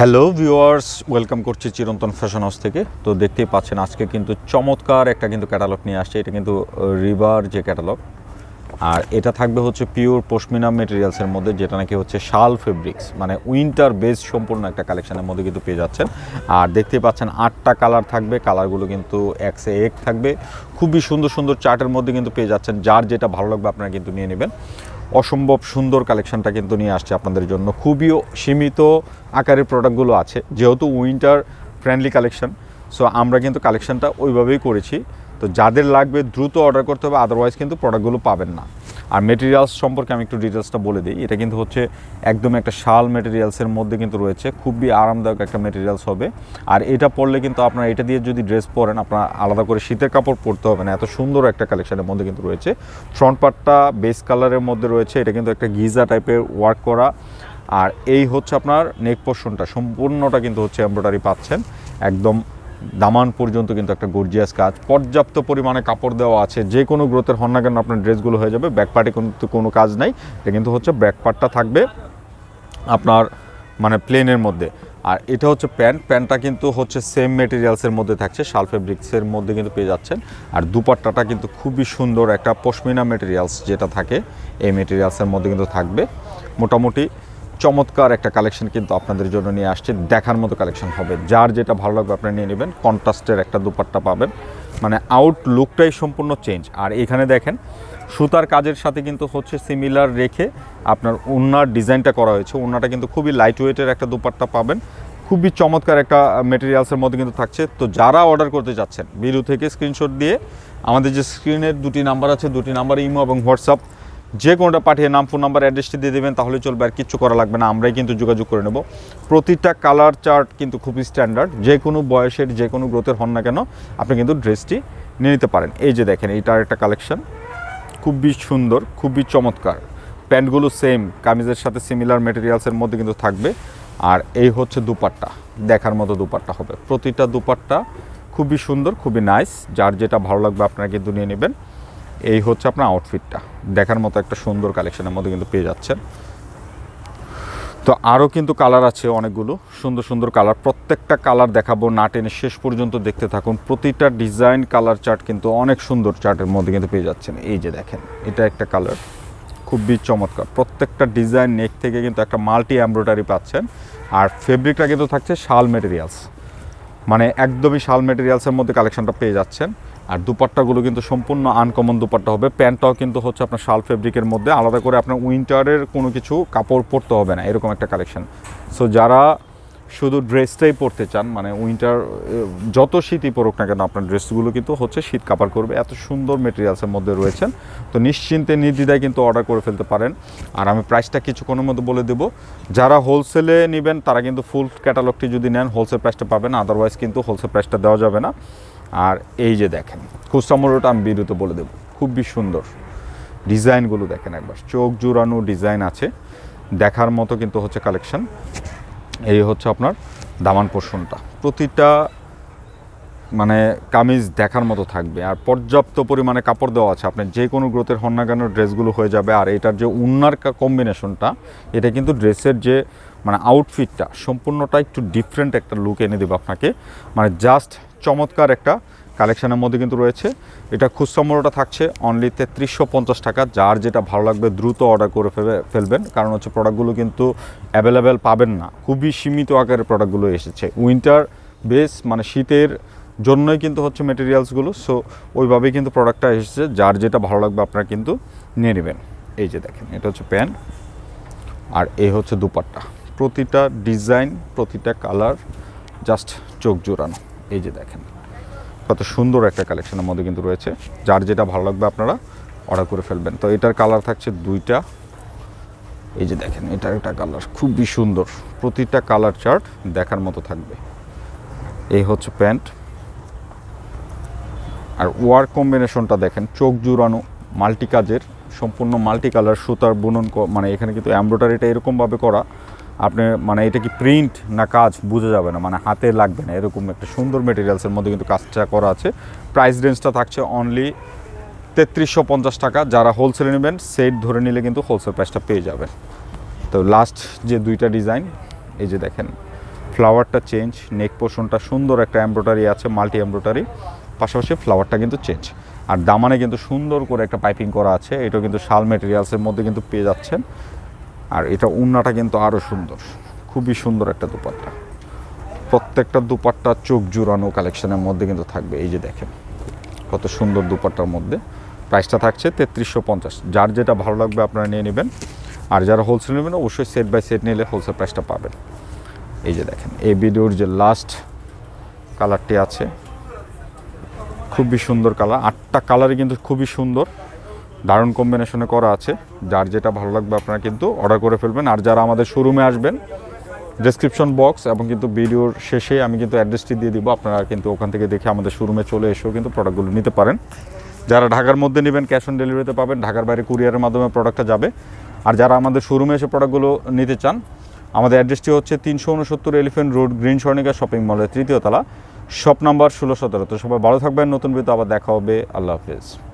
Hello viewers welcome করছি চিরন্তন fashion house থেকে। তো দেখতেই পাচ্ছেন, আজকে কিন্তু চমৎকার একটা কিন্তু ক্যাটালগ নিয়ে আসছে। এটা কিন্তু রিভার যে ক্যাটালগ আর এটা থাকবে হচ্ছে পিওর পশমিনা মেটেরিয়ালসের মধ্যে, যেটা নাকি হচ্ছে শাল ফেব্রিক্স মানে উইন্টার বেস সম্পূর্ণ একটা কালেকশনের মধ্যে কিন্তু পেয়ে যাচ্ছেন। আর দেখতেই পাচ্ছেন, আটটা কালার থাকবে। কালারগুলো কিন্তু একসে এক থাকবে। খুবই সুন্দর সুন্দর চার্টের মধ্যে কিন্তু পেয়ে যাচ্ছেন। যার যেটা ভালো লাগবে আপনারা কিন্তু নিয়ে নেবেন। অসম্ভব সুন্দর কালেকশনটা কিন্তু নিয়ে আসছে আপনাদের জন্য। খুবই সীমিত আকারের প্রোডাক্টগুলো আছে, যেহেতু উইন্টার ফ্রেন্ডলি কালেকশন সো আমরা কিন্তু কালেকশনটা ওইভাবেই করেছি। তো যাদের লাগবে দ্রুত অর্ডার করতে হবে আদারওয়াইজ কিন্তু প্রোডাক্টগুলো পাবেন না। আর মেটেরিয়ালস সম্পর্কে আমি একটু ডিটেলসটা বলে দিই। এটা কিন্তু হচ্ছে একদম একটা শাল মেটেরিয়ালসের মধ্যে কিন্তু রয়েছে। খুবই আরামদায়ক একটা মেটেরিয়ালস হবে। আর এটা পরলে কিন্তু আপনার এটা দিয়ে যদি ড্রেস পরেন, আপনার আলাদা করে শীতের কাপড় পরতে হবে না। এত সুন্দর একটা কালেকশনের মধ্যে কিন্তু রয়েছে। ফ্রন্ট পার্টটা বেস কালারের মধ্যে রয়েছে। এটা কিন্তু একটা গিজা টাইপের ওয়ার্ক করা। আর এই হচ্ছে আপনার নেক পোর্শনটা সম্পূর্ণটা কিন্তু হচ্ছে এমব্রয়ডারি পাচ্ছেন। একদম দামান পর্যন্ত কিন্তু একটা গর্জিয়াস কাজ। পর্যাপ্ত পরিমাণে কাপড় দেওয়া আছে, যে কোনো গ্রোথের হন না কেন আপনার ড্রেসগুলো হয়ে যাবে ব্যাক পার্টে কিন্তু কোনো কাজ নাই। এটা কিন্তু হচ্ছে ব্যাক পার্টটা থাকবে আপনার মানে প্লেনের মধ্যে। আর এটা হচ্ছে প্যান্ট, প্যান্টটা কিন্তু হচ্ছে সেম মেটেরিয়ালসের মধ্যে থাকছে, শাল ফেব্রিক্সের মধ্যে কিন্তু পেয়ে যাচ্ছেন। আর দুপাট্টাটা কিন্তু খুবই সুন্দর একটা পশমিনা মেটেরিয়ালস যেটা থাকে, এই মেটেরিয়ালসের মধ্যে কিন্তু থাকবে। মোটামুটি চমৎকার একটা কালেকশন কিন্তু আপনাদের জন্য নিয়ে আসছে। দেখার মতো কালেকশন হবে। যার যেটা ভালো লাগবে আপনি নিয়ে নেবেন। কন্ট্রাস্টের একটা দুপাট্টা পাবেন। মানে আউট লুকটাই সম্পূর্ণ চেঞ্জ আর এখানে দেখেন, সুতার কাজের সাথে কিন্তু হচ্ছে সিমিলার রেখে আপনার ওনার ডিজাইনটা করা হয়েছে। ওনাটা কিন্তু খুবই লাইট ওয়েটের একটা দুপাট্টা পাবেন। খুবই চমৎকার একটা মেটেরিয়ালসের মধ্যে কিন্তু থাকছে। তো যারা অর্ডার করতে যাচ্ছেন বিরু থেকে স্ক্রিনশট দিয়ে আমাদের যে স্ক্রিনের দুটি নাম্বার আছে, দুটি নাম্বার ইমো এবং হোয়াটসঅ্যাপ যে কোনোটা পাঠিয়ে নাম ফোন নাম্বার অ্যাড্রেসটি দিয়ে দেবেন, তাহলে চলবে আর কিচ্ছু করা লাগবে না। আমরাই কিন্তু যোগাযোগ করে নেব। প্রতিটা কালার চার্ট কিন্তু খুবই স্ট্যান্ডার্ড যে কোনো বয়সের, যে কোনো গ্রোথের হন না কেন, আপনি কিন্তু ড্রেসটি নিয়ে নিতে পারেন। এই যে দেখেন, এইটার একটা কালেকশন খুবই সুন্দর, খুবই চমৎকার। প্যান্টগুলো সেম কামিজের সাথে সিমিলার মেটেরিয়ালসের মধ্যে কিন্তু থাকবে। আর এই হচ্ছে দুপাট্টা। দেখার মতো দুপাট্টা হবে। প্রতিটা দুপাট্টা খুবই সুন্দর, খুবই নাইস যার যেটা ভালো লাগবে আপনারা কিন্তু নিয়ে নেবেন। এই হচ্ছে আপনার আউটফিটটা দেখার মতো একটা সুন্দর কালেকশনের মধ্যে কিন্তু পেয়ে যাচ্ছেন। তো আরও কিন্তু কালার আছে অনেকগুলো। সুন্দর সুন্দর কালার প্রত্যেকটা কালার দেখাবো না টেনে শেষ পর্যন্ত দেখতে থাকুন। প্রতিটা ডিজাইন কালার চার্ট কিন্তু অনেক সুন্দর চার্টের মধ্যে কিন্তু পেয়ে যাচ্ছেন। এই যে দেখেন, এটা একটা কালার খুবই চমৎকার। প্রত্যেকটা ডিজাইন নেক থেকে কিন্তু একটা মাল্টি এমব্রয়ডারি পাচ্ছেন। আর ফেব্রিকটা কিন্তু থাকছে শাল মেটেরিয়ালস মানে একদমই শাল মেটেরিয়ালসের মধ্যে কালেকশনটা পেয়ে যাচ্ছেন। আর দুপাট্টাগুলো কিন্তু সম্পূর্ণ আনকমন দুপাট্টা হবে। প্যান্টটাও কিন্তু হচ্ছে আপনার শাল ফেব্রিকের মধ্যে। আলাদা করে আপনার উইন্টারের কোনো কিছু কাপড় পরতে হবে না, এরকম একটা কালেকশন সো যারা শুধু ড্রেসটাই পরতে চান মানে উইন্টার যত শীতই পরুক না কেন, আপনার ড্রেসগুলো কিন্তু হচ্ছে শীত কাপড় করবে। এত সুন্দর মেটেরিয়ালসের মধ্যে রয়েছেন। তো নিশ্চিন্তে, নির্দ্বিধায় কিন্তু অর্ডার করে ফেলতে পারেন। আর আমি প্রাইসটা কিছুক্ষণের মধ্যে বলে দেবো। যারা হোলসেলে নেবেন, তারা কিন্তু ফুল ক্যাটালগটি যদি নেন হোলসেল প্রাইসটা পাবেন। আদারওয়াইজ কিন্তু হোলসেল প্রাইসটা দেওয়া যাবে না। আর এই যে দেখেন খুচরা আমি বিরুদ্ধে বলে দেবো। খুবই সুন্দর ডিজাইনগুলো দেখেন একবার। চোখ জুড়ানো ডিজাইন আছে, দেখার মতো কিন্তু হচ্ছে কালেকশন। এই হচ্ছে আপনার দামান পোর্শনটা প্রতিটা মানে কামিজ দেখার মতো থাকবে। আর পর্যাপ্ত পরিমাণে কাপড় দেওয়া আছে। আপনার যে কোনো গ্রোথের হন্না কেন ড্রেসগুলো হয়ে যাবে। আর এটার যে উন্নার কম্বিনেশনটা এটা কিন্তু ড্রেসের যে মানে আউটফিটটা সম্পূর্ণটা একটু ডিফারেন্ট একটা লুক এনে দেবে আপনাকে। মানে জাস্ট চমৎকার একটা কালেকশানের মধ্যে কিন্তু রয়েছে। এটা খুচরা মূল্যটা থাকছে অনলি তেত্রিশশো পঞ্চাশ টাকা। যার যেটা ভালো লাগবে দ্রুত অর্ডার করে ফেলে ফেলবেন। কারণ হচ্ছে প্রোডাক্টগুলো কিন্তু অ্যাভেলেবেল পাবেন না। খুবই সীমিত আকারের প্রোডাক্টগুলো এসেছে। উইন্টার বেস মানে শীতের জন্যই কিন্তু হচ্ছে মেটেরিয়ালসগুলো সো ওইভাবেই কিন্তু প্রোডাক্টটা এসেছে। যার যেটা ভালো লাগবে আপনারা কিন্তু নিয়ে নেবেন। এই যে দেখেন, এটা হচ্ছে প্যান্ট আর এই হচ্ছে দুপাট্টা। প্রতিটা ডিজাইন প্রতিটা কালার জাস্ট চোখ জোড়ানো। এই যে দেখেন, কত সুন্দর একটা কালেকশনের মধ্যে কিন্তু রয়েছে। যার যেটা ভালো লাগবে আপনারা অর্ডার করে ফেলবেন। তো এটার কালার থাকছে দুইটা। এই যে দেখেন, এটার একটা কালার খুবই সুন্দর। প্রতিটা কালার চার্ট দেখার মতো থাকবে। এই হচ্ছে প্যান্ট। আর ওয়ার কম্বিনেশনটা দেখেন, চোখ জুড়ানো মাল্টি কাজের সম্পূর্ণ মাল্টি কালার সুতার বুনন মানে এখানে কিন্তু এমব্রয়ডারিটা এরকমভাবে করা। আপনি মানে এটা কি প্রিন্ট না কাজ বোঝা যাবে না মানে হাতে লাগবে না, এরকম একটা সুন্দর মেটেরিয়ালসের মধ্যে কিন্তু কাজটা করা আছে। প্রাইস রেঞ্জটা থাকছে অনলি তেত্রিশশো পঞ্চাশ টাকা, যারা হোলসেলে নেবেন সেট ধরে নিলে কিন্তু হোলসেল প্রাইসটা পেয়ে যাবেন। তো লাস্ট যে দুইটা ডিজাইন এই যে দেখেন ফ্লাওয়ারটা চেঞ্জ নেক পোর্শনটা সুন্দর একটা এমব্রয়ডারি আছে মাল্টি এমব্রয়ডারি পাশাপাশি ফ্লাওয়ারটা কিন্তু চেঞ্জ আর দামানে কিন্তু সুন্দর করে একটা পাইপিং করা আছে এটা কিন্তু শাল মেটেরিয়ালসের মধ্যে কিন্তু পেয়ে যাচ্ছেন। আর এটা উন্নাটা কিন্তু আরও সুন্দর। খুবই সুন্দর একটা দুপাট্টা। প্রত্যেকটা দুপাট্টা চোখ জুড়ানো কালেকশনের মধ্যে কিন্তু থাকবে। এই যে দেখেন, কত সুন্দর দুপাট্টার মধ্যে। প্রাইসটা থাকছে তেত্রিশশো পঞ্চাশ। যার যেটা ভালো লাগবে আপনারা নিয়ে নেবেন। আর যারা হোলসেল নেবেন, অবশ্যই সেট বাই সেট নিলে হোলসেল প্রাইসটা পাবেন। এই যে দেখেন, এই ভিডিওর যে লাস্ট কালারটি আছে, খুবই সুন্দর কালার আটটা কালারই কিন্তু খুবই সুন্দর। দারুণ কম্বিনেশনে করা আছে। যার যেটা ভালো লাগবে আপনারা কিন্তু অর্ডার করে ফেলবেন। আর যারা আমাদের শোরুমে আসবেন ডেসক্রিপশন বক্স এবং কিন্তু ভিডিওর শেষে আমি কিন্তু অ্যাড্রেসটি দিয়ে দিব। আপনারা কিন্তু ওখান থেকে দেখে আমাদের শোরুমে চলে এসেও কিন্তু প্রোডাক্টগুলো নিতে পারেন। যারা ঢাকার মধ্যে নেবেন ক্যাশ অন ডেলিভারিতে পাবেন, ঢাকার বাইরে কুরিয়ারের মাধ্যমে প্রোডাক্টটা যাবে। আর যারা আমাদের শোরুমে এসে প্রোডাক্টগুলো নিতে চান, আমাদের অ্যাড্রেসটি হচ্ছে তিনশো উনসত্তর elephant road green Swarnika shopping মলের তৃতীয় তলা শপ নাম্বার ষোলো সতেরো। তো সবাই ভালো থাকবেন, নতুন ভিডিও আবার দেখা হবে। আল্লাহ হাফেজ।